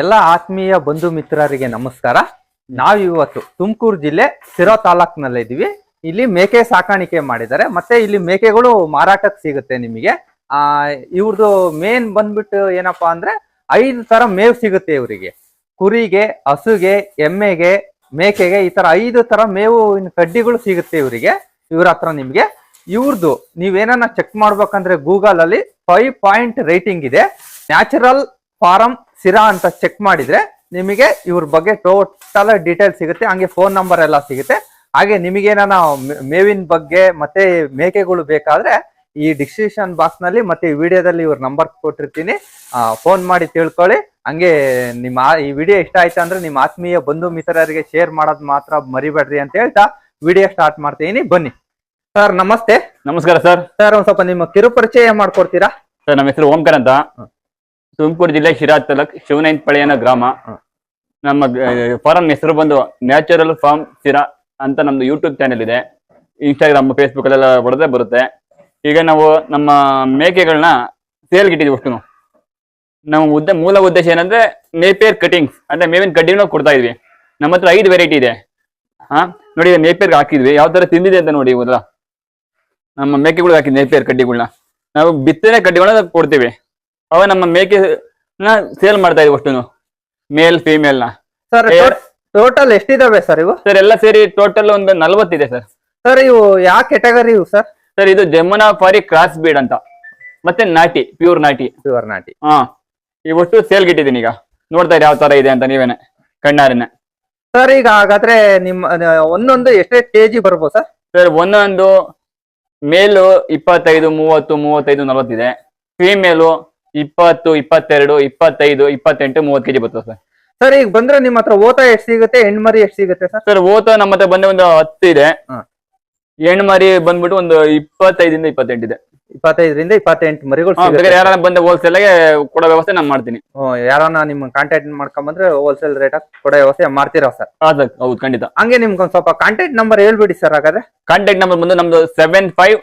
ಎಲ್ಲ ಆತ್ಮೀಯ ಬಂಧು ಮಿತ್ರರಿಗೆ ನಮಸ್ಕಾರ. ನಾವು ಇವತ್ತು ತುಮಕೂರು ಜಿಲ್ಲೆ ಸಿರೋ ತಾಲೂಕ್ನಲ್ಲಿ ಇದೀವಿ. ಇಲ್ಲಿ ಮೇಕೆ ಸಾಕಾಣಿಕೆ ಮಾಡಿದ್ದಾರೆ. ಮತ್ತೆ ಇಲ್ಲಿ ಮೇಕೆಗಳು ಮಾರಾಟಕ್ಕೆ ಸಿಗುತ್ತೆ ನಿಮಗೆ. ಆ ಇವ್ರದ್ದು ಮೇನ್ ಬಂದ್ಬಿಟ್ಟು ಏನಪ್ಪಾ ಅಂದ್ರೆ ಐದು ತರ ಮೇವು ಸಿಗುತ್ತೆ ಇವರಿಗೆ. ಕುರಿಗೆ, ಹಸುಗೆ, ಎಮ್ಮೆಗೆ, ಮೇಕೆಗೆ ಈ ತರ ಐದು ತರ ಮೇವು ಕಡ್ಡಿಗಳು ಸಿಗುತ್ತೆ ಇವರಿಗೆ. ಇವ್ರ ಹತ್ರ ನಿಮ್ಗೆ. ಇವ್ರದ್ದು ನೀವೇನ ಚೆಕ್ ಮಾಡ್ಬೇಕಂದ್ರೆ ಗೂಗಲ್ ಅಲ್ಲಿ ಫೈವ್ ಪಾಯಿಂಟ್ ರೇಟಿಂಗ್ ಇದೆ. ನ್ಯಾಚುರಲ್ ಫಾರಂ ಸಿರಾ ಅಂತ ಚೆಕ್ ಮಾಡಿದ್ರೆ ನಿಮಗೆ ಇವ್ರ ಬಗ್ಗೆ ಟೋಟಲ್ ಡೀಟೇಲ್ ಸಿಗುತ್ತೆ. ಹಂಗೆ ಫೋನ್ ನಂಬರ್ ಎಲ್ಲ ಸಿಗುತ್ತೆ. ಹಾಗೆ ನಿಮಗೇನ ಮೇವಿನ ಬಗ್ಗೆ ಮತ್ತೆ ಮೇಕೆಗಳು ಬೇಕಾದ್ರೆ ಈ ಡಿಸ್ಕ್ರಿಪ್ಷನ್ ಬಾಕ್ಸ್ನಲ್ಲಿ ಮತ್ತೆ ಈ ವಿಡಿಯೋದಲ್ಲಿ ಇವ್ರ ನಂಬರ್ ಕೊಟ್ಟಿರ್ತೀನಿ. ಫೋನ್ ಮಾಡಿ ತಿಳ್ಕೊಳ್ಳಿ. ಹಂಗೆ ನಿಮ್ಮ ಈ ವಿಡಿಯೋ ಇಷ್ಟ ಆಯ್ತು ಅಂದ್ರೆ ನಿಮ್ಮ ಆತ್ಮೀಯ ಬಂಧು ಮಿತ್ರರಿಗೆ ಶೇರ್ ಮಾಡೋದ್ ಮಾತ್ರ ಮರಿಬೇಡ್ರಿ ಅಂತ ಹೇಳ್ತಾ ವಿಡಿಯೋ ಸ್ಟಾರ್ಟ್ ಮಾಡ್ತೀನಿ. ಬನ್ನಿ. ಸರ್ ನಮಸ್ತೆ. ನಮಸ್ಕಾರ ಸರ್. ಸರ್ ಒಂದ್ ಸ್ವಲ್ಪ ನಿಮ್ಮ ಕಿರುಪರಿಚಯ ಮಾಡ್ಕೊಡ್ತೀರಾ? ಸರ್ ನಮ್ಮ ಹೆಸರು ಓಂಕರ್ ಅಂತ. ತುಮಕೂರು ಜಿಲ್ಲೆ ಶಿರಾ ತಾಲೂಕ್ ಶಿವನೈನ್ ಪಳೆಯನ ಗ್ರಾಮ ನಮ್ಮ ಫಾರಂ ಹೆಸರು ಬಂದು ನ್ಯಾಚುರಲ್ ಫಾರ್ಮ್ ಶಿರಾ ಅಂತ ನಮ್ದು ಯೂಟ್ಯೂಬ್ ಚಾನೆಲ್ ಇದೆ. ಇನ್ಸ್ಟಾಗ್ರಾಮ್ ಫೇಸ್ಬುಕ್ ಅಲ್ಲೆಲ್ಲ ಹೊಡೆದೇ ಬರುತ್ತೆ. ಈಗ ನಾವು ನಮ್ಮ ಮೇಕೆಗಳನ್ನ ಸೇಲ್ಗೆ ಇಟ್ಟಿದ್ವಿ ಅಷ್ಟು ನಮ್ಮ ಉದ್ದ ಮೂಲ ಉದ್ದೇಶ ಏನಂದ್ರೆ ಮೇಪೇರ್ ಕಟಿಂಗ್ಸ್ ಅಂದ್ರೆ ಮೇವಿನ ಕಡ್ಡಿನೂ ಕೊಡ್ತಾ ಇದ್ವಿ. ನಮ್ಮ ಹತ್ರ ಐದು ವೆರೈಟಿ ಇದೆ. ಹಾ? ನೋಡಿ ನೇಪಿಯರ್ಗೆ ಹಾಕಿದ್ವಿ. ಯಾವ ತರ ತಿಂದಿದೆ ಅಂತ ನೋಡಿ ಇವಾಗ ನಮ್ಮ ಮೇಕೆಗಳು ಹಾಕಿದ್ವಿ ಮೇಪಿಯರ್ ಕಡ್ಡಿಗಳನ್ನ ನಾವು ಬಿತ್ತನೆ ಕಡ್ಡಿಗಳನ್ನ ಕೊಡ್ತೀವಿ. ಅವ ನಮ್ಮ ಮೇಕೆ ಸೇಲ್ ಮಾಡ್ತಾ ಇದೀವಿ ಅಷ್ಟು ಮೇಲ್ ಫೀಮೇಲ್ನ. ಸರ್ ಟೋಟಲ್ ಎಷ್ಟಿದಾವೆ ಸರ್ ಇವು? ಸರ್ ಎಲ್ಲ ಸೇರಿ ಟೋಟಲ್ ಒಂದು ನಲ್ವತ್ತಿದೆ ಸರ್ ಸರ್ ಇವು ಯಾವ ಕೆಟಗರಿ ಇವು ಸರ್ ಸರ್ ಇದು ಜಮುನಾ ಫಾರಿ ಕ್ರಾಸ್ ಬೀಡ್ ಅಂತ. ಮತ್ತೆ ನಾಟಿ ಪ್ಯೂರ್ ನಾಟಿ. ಪ್ಯೂರ್ ನಾಟಿ. ಹಾ ಇವಷ್ಟು ಸೇಲ್ ಗಿಟ್ಟಿದ್ದೀನಿ ಈಗ. ನೋಡ್ತಾ ಇರಿ ಯಾವ ತರ ಇದೆ ಅಂತ ನೀವೇನೆ ಕಣ್ಣಾರಿನ. ಸರ್ ಈಗ ಹಾಗಾದ್ರೆ ನಿಮ್ಮ ಒಂದೊಂದು ಎಷ್ಟೇ ಕೆಜಿ ಬರ್ಬೋದು ಸರ್ ಸರ್ ಒಂದೊಂದು ಮೇಲು ಇಪ್ಪತ್ತೈದು ಮೂವತ್ತು ಮೂವತ್ತೈದು ನಲವತ್ತಿದೆ. ಫೀಮೇಲು ಇಪ್ಪತ್ತು ಇಪ್ಪತ್ತೆರಡು ಇಪ್ಪತ್ತೈದು ಇಪ್ಪತ್ತೆಂಟು ಮೂವತ್ತು ಕೆಜಿ ಬರ್ತದೆ ಸರ್. ಸರ್ ಈಗ ಬಂದ್ರೆ ನಿಮ್ಮ ಹತ್ರ ಓತ ಎಷ್ಟು ಸಿಗುತ್ತೆ ಹೆಣ್ಮರಿ ಎಷ್ಟು ಸಿಗುತ್ತೆ ಸರ್? ಸರ್ ಓತ ನಮ್ಮ ಹತ್ರ ಬಂದ ಒಂದು ಹತ್ತು ಇದೆ. ಹೆಣ್ಮರಿ ಬಂದ್ಬಿಟ್ಟು ಒಂದು ಇಪ್ಪತ್ತೈದಿಂದ ಇಪ್ಪತ್ತೆಂಟು ಇದೆ. ಇಪ್ಪತ್ತೈದರಿಂದ ಇಪ್ಪತ್ತೆಂಟು ಮರಿಗಳು ಹಾ, ಸಿಗುತ್ತೆ. ಬೇಕಾದ್ರೆ ಯಾರು ಬಂದ ಹೋಲ್ಸೇಲ್ ಕೊಡೋ ವ್ಯವಸ್ಥೆ ನಾನು ಮಾಡ್ತೀನಿ. ಹ್ಮ್, ಯಾರನ್ನ ನಿಮ್ಮ ಕಾಂಟ್ಯಾಕ್ಟ್ ಮಾಡ್ಕೊಂಬಂದ್ರೆ ಹೋಲ್ಸೇಲ್ ರೇಟ್ ಕೊಡೋ ವ್ಯವಸ್ಥೆ ಮಾಡ್ತೀರಾ ಸರ್? ಹಾ ಸರ್ ಹೌದು ಖಂಡಿತ. ಹಂಗೆ ನಿಮ್ಗೆ ಒಂದು ಸ್ವಲ್ಪ ಕಾಂಟ್ಯಾಕ್ಟ್ ನಂಬರ್ ಹೇಳ್ಬಿಡಿ ಸರ್ ಹಾಗಾದ್ರೆ. ಕಾಂಟ್ಯಾಕ್ಟ್ ನಂಬರ್ ಬಂದು ನಮ್ದು seven five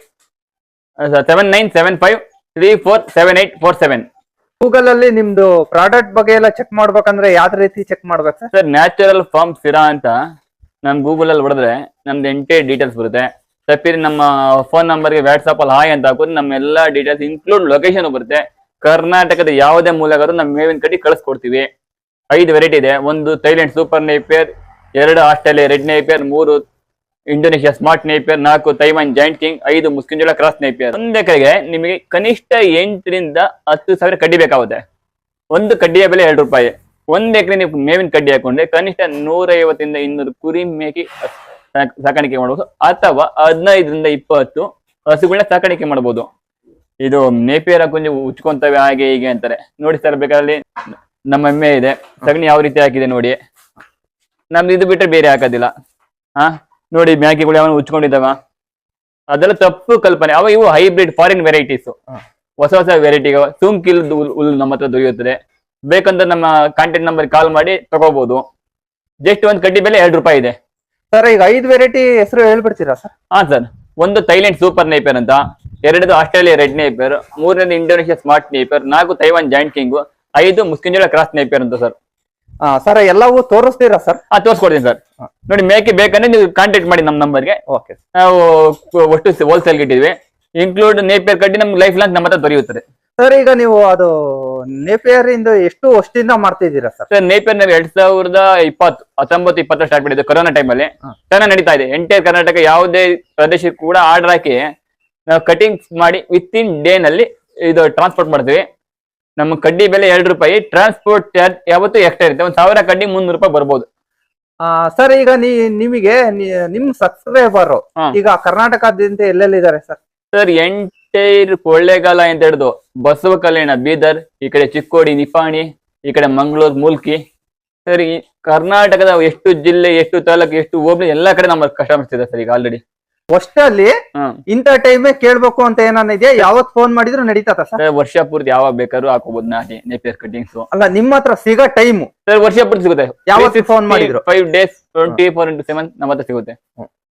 seven nine seven five three four seven eight four seven Google ಅಲ್ಲಿ ನಿಮ್ದು ಪ್ರಾಡಕ್ಟ್ ಬಗ್ಗೆ ಎಲ್ಲ ಚೆಕ್ ಮಾಡ್ಬೇಕಂದ್ರೆ ಯಾವ ರೀತಿ ಚೆಕ್ ಮಾಡ್ಬೇಕು ಸರ್? ನ್ಯಾಚುರಲ್ ಫಾರ್ಮ್ ಸಿರಾ ಅಂತ ನಮ್ ಗೂಗಲ್ ಅಲ್ಲಿ ಹೊಡೆದ್ರೆ ನಮ್ದು ಎಂಟೇ ಡೀಟೇಲ್ಸ್ ಬರುತ್ತೆ. ತಪ್ಪಿರಿ ನಮ್ಮ ಫೋನ್ ನಂಬರ್ಗೆ ವಾಟ್ಸ್ಆಪ್ ಅಲ್ಲಿ ಹಾಯ್ ಅಂತ ಹಾಕೋದು ನಮ್ಮ ಎಲ್ಲಾ ಡೀಟೇಲ್ಸ್ ಇನ್ಕ್ಲೂಡ್ ಲೊಕೇಶನ್ ಬರುತ್ತೆ. ಕರ್ನಾಟಕದ ಯಾವುದೇ ಮೂಲಗಾದ್ರೂ ನಮ್ಮ ಮೇವಿನ ಕಡೆ ಕಳಿಸ್ಕೊಡ್ತೀವಿ. ಐದು ವೆರೈಟಿ ಇದೆ. ಒಂದು ಥೈಲ್ಯಾಂಡ್ ಸೂಪರ್ ನೇಪಿಯರ್ ಎರಡು ಆಸ್ಟ್ರೇಲಿಯಾ ರೆಡ್ ನೇಪಿಯರ್ ಮೂರು ಇಂಡೋನೇಷಿಯಾ ಸ್ಮಾರ್ಟ್ ನೇಪಿಯರ್, ನಾಲ್ಕು ತೈವಾನ್ ಜಾಯಿಂಟ್ ಕಿಂಗ್, ಐದು ಮುಸ್ಕಿಂಜೋಳ ಕ್ರಾಸ್ ನೇಪಿಯರ್. ಒಂದ್ ಎಕರೆಗೆ ನಿಮಗೆ ಕನಿಷ್ಠ ಎಂಟರಿಂದ ಹತ್ತು ಸಾವಿರ ಕಡ್ಡಿ ಬೇಕಾಗುತ್ತೆ. ಒಂದು ಕಡ್ಡಿಯ ಬೆಲೆ ಎರಡು ರೂಪಾಯಿ. ಒಂದ್ ಎಕರೆ ನೀವು ಮೇವಿನ ಕಡ್ಡಿ ಹಾಕೊಂಡ್ರೆ ಕನಿಷ್ಠ ನೂರೈವತ್ತರಿಂದ ಇನ್ನೂರು ಕುರಿ ಮೇಕೆ ಸಾಕ್- ಸಾಕಾಣಿಕೆ ಮಾಡಬಹುದು ಅಥವಾ ಹದಿನೈದರಿಂದ ಇಪ್ಪತ್ತು ಹಸುಗಳನ್ನ ಸಾಕಾಣಿಕೆ ಮಾಡಬಹುದು ಇದು ನೇಪಿಯರ್ ಹಾಕೊಂಡು ಉಚ್ಕೊಂತವೆ ಹಾಗೆ ಹೀಗೆ ಅಂತಾರೆ. ನೋಡಿ ಸರ್, ಬೇಕಾದಲ್ಲಿ ನಮ್ಮ ಎಮ್ಮೆ ಇದೆ. ಸಗಣಿ ಯಾವ ರೀತಿ ಹಾಕಿದೆ ನೋಡಿ. ನಮ್ದು ಇದು ಬಿಟ್ರೆ ಬೇರೆ ಹಾಕೋದಿಲ್ಲ. ಹಾ? ನೋಡಿ ಮ್ಯಾಗಿಗಳು ಯಾವ ಉಚ್ಕೊಂಡಿದ್ದಾವ. ಅದೆಲ್ಲ ತಪ್ಪು ಕಲ್ಪನೆ. ಅವ ಇವು ಹೈಬ್ರಿಡ್ ಫಾರಿನ್ ವೆರೈಟೀಸ್ ಹೊಸ ಹೊಸ ವೆರೈಟಿ ಸೋಂಕಿಲ್ ಹುಲ್ ನಮ್ಮ ಹತ್ರ ದೊರೆಯುತ್ತದೆ. ಬೇಕಂತ ನಮ್ಮ ಕಾಂಟ್ಯಾಕ್ಟ್ ನಂಬರ್ ಕಾಲ್ ಮಾಡಿ ತಗೋಬಹುದು ಜಸ್ಟ್ ಒಂದ್ ಕಡ್ಡಿ ಬೆಲೆ ಎರಡು ರೂಪಾಯಿ ಇದೆ. ಸರ್ ಈಗ ಐದು ವೆರೈಟಿ ಹೆಸರು ಹೇಳ್ಬಿಡ್ತೀರಾ ಸರ್ ಹಾ ಸರ್ ಒಂದು ಥೈಲ್ಯಾಂಡ್ ಸೂಪರ್ ನೇಪರ್ ಅಂತ ಎರಡದು ಆಸ್ಟ್ರೇಲಿಯಾ ರೆಡ್ ನೇಪರ್ ಮೂರನೇದು ಇಂಡೋನೇಷಿಯಾ ಸ್ಮಾರ್ಟ್ ನೇಪರ್ ನಾಲ್ಕು ತೈವಾನ್ ಜಾಯಿಂಟ್ ಕಿಂಗ್ ಐದು ಮುಸ್ಕಿಂಜೋಳ ಕ್ರಾಸ್ ನೇಪರ್ ಅಂತ ಸರ್ ಸರ್ ಎಲ್ಲವೂ ತೋರಿಸ್ತೀರಾ ಸರ್ ಹಾ ತೋರಿಸ್ಕೊಡ್ತೀನಿ ಸರ್ ಹ. ನೋಡಿ ಮೇಕೆ ಬೇಕಂದ್ರೆ ನೀವು ಕಾಂಟ್ಯಾಕ್ಟ್ ಮಾಡಿ ನಮ್ಮ ನಂಬರ್ಗೆ ಓಕೆ ನಾವು ಒಟ್ಟು ಹೋಲ್ಸೇಲ್ ಇಟ್ಟಿದ್ವಿ. ಇನ್ಕ್ಲೂಡ್ ನೇಪಿಯರ್ ಕಡ್ಡಿ ನಮ್ಗೆ ಲೈಫ್ ಲಾಂಗ್ ನಮ್ಮ ಹತ್ರ ದೊರೆಯುತ್ತದೆ. ಸರ್ ಈಗ ನೀವು ಅದು ನೇಪಿಯರ್ ಇಂದ ಎಷ್ಟು ವರ್ಷದಿಂದ ಮಾಡ್ತಿದ್ದೀರಾ ಸರ್ ಸರ್ ನೇಪಿಯರ್ ನಾವು ಎರಡ್ ಸಾವಿರದ ಇಪ್ಪತ್ತು ಹತ್ತೊಂಬತ್ತು ಇಪ್ಪತ್ತು ಸ್ಟಾರ್ಟ್ ಮಾಡಿದ್ದು ಕೊರೋನಾ ಟೈಮಲ್ಲಿ. ಚೆನ್ನಾಗಿ ನಡೀತಾ ಇದೆ. ಎಂಟೈರ್ ಕರ್ನಾಟಕ ಯಾವುದೇ ಪ್ರದೇಶಕ್ಕೆ ಕೂಡ ಆರ್ಡರ್ ಹಾಕಿ ನಾವು ಕಟಿಂಗ್ಸ್ ಮಾಡಿ ವಿತ್ ಇನ್ ಡೇ ನಲ್ಲಿ ಇದು ಟ್ರಾನ್ಸ್ಪೋರ್ಟ್ ಮಾಡ್ತೀವಿ. ನಮ್ಮ ಕಡ್ಡಿ ಬೆಲೆ ಎರಡು ರೂಪಾಯಿ. ಟ್ರಾನ್ಸ್ಪೋರ್ಟ್ ಚಾರ್ಜ್ ಯಾವತ್ತೂ ಎಕ್ಸ್ಟ್ರಾ ಇರುತ್ತೆ. ಒಂದು ಸಾವಿರ ಕಡ್ಡಿ ಮುನ್ನೂರು ರೂಪಾಯಿ ಬರ್ಬೋದು. ಸರ್ ಈಗ ನೀ ನಿಮಗೆ ನಿಮ್ ಸಬ್ಸ್ಕ್ರೈಬರ್. ಈಗ ಕರ್ನಾಟಕದಿಂದ ಎಲ್ಲೆಲ್ಲಿದ್ದಾರೆ ಸರ್? ಸರ್ ಎಂಟೈರ್ ಕೊಳ್ಳೇಗಾಲ ಅಂತ ಹಿಡಿದು ಬಸವ ಕಲ್ಯಾಣ ಬೀದರ್ ಈ ಕಡೆ ಚಿಕ್ಕೋಡಿ ನಿಪಾಣಿ ಈ ಕಡೆ ಮಂಗಳೂರು ಮುಲ್ಕಿ. ಸರ್ ಈ ಕರ್ನಾಟಕದ ಎಷ್ಟು ಜಿಲ್ಲೆ ಎಷ್ಟು ತಾಲೂಕು ಎಷ್ಟು ಹೋಬಳಿ ಎಲ್ಲಾ ಕಡೆ ನಮ್ಮ ಕಸ್ಟಮರ್ಸ್ ಇದೆ ಸರ್ ಈಗ ಆಲ್ರೆಡಿ ಅಷ್ಟಲ್ಲಿ ಇಂತ ಟೈಮೇ ಕೇಳ್ಬೇಕು ಅಂತ ಏನಾನ ಇದೆಯಾ ಯಾವತ್ ಫೋನ್ ಮಾಡಿದ್ರು ನಡೀತದ ಸರ್? ಸರ್ ವರ್ಷ ಪೂರ್ತಿ ಯಾವಾಗ ಬೇಕಾದ್ರೂ ಹಾಕೋಬಹುದು ನಾಟಿ ನೇಪಿಯರ್ ಕಟಿಂಗ್ಸ್ ಅಲ್ಲ ನಿಮ್ಮ ಹತ್ರ ಸಿಗೋ ಟೈಮ್ ಸರ್ ವರ್ಷ ಪೂರ್ತಿ ಸಿಗುತ್ತೆ. ಯಾವತ್ತು ಫೋನ್ ಮಾಡಿದ್ರು? Five days twenty four into seven ನಮ್ಮ ಹತ್ರ ಸಿಗುತ್ತೆ.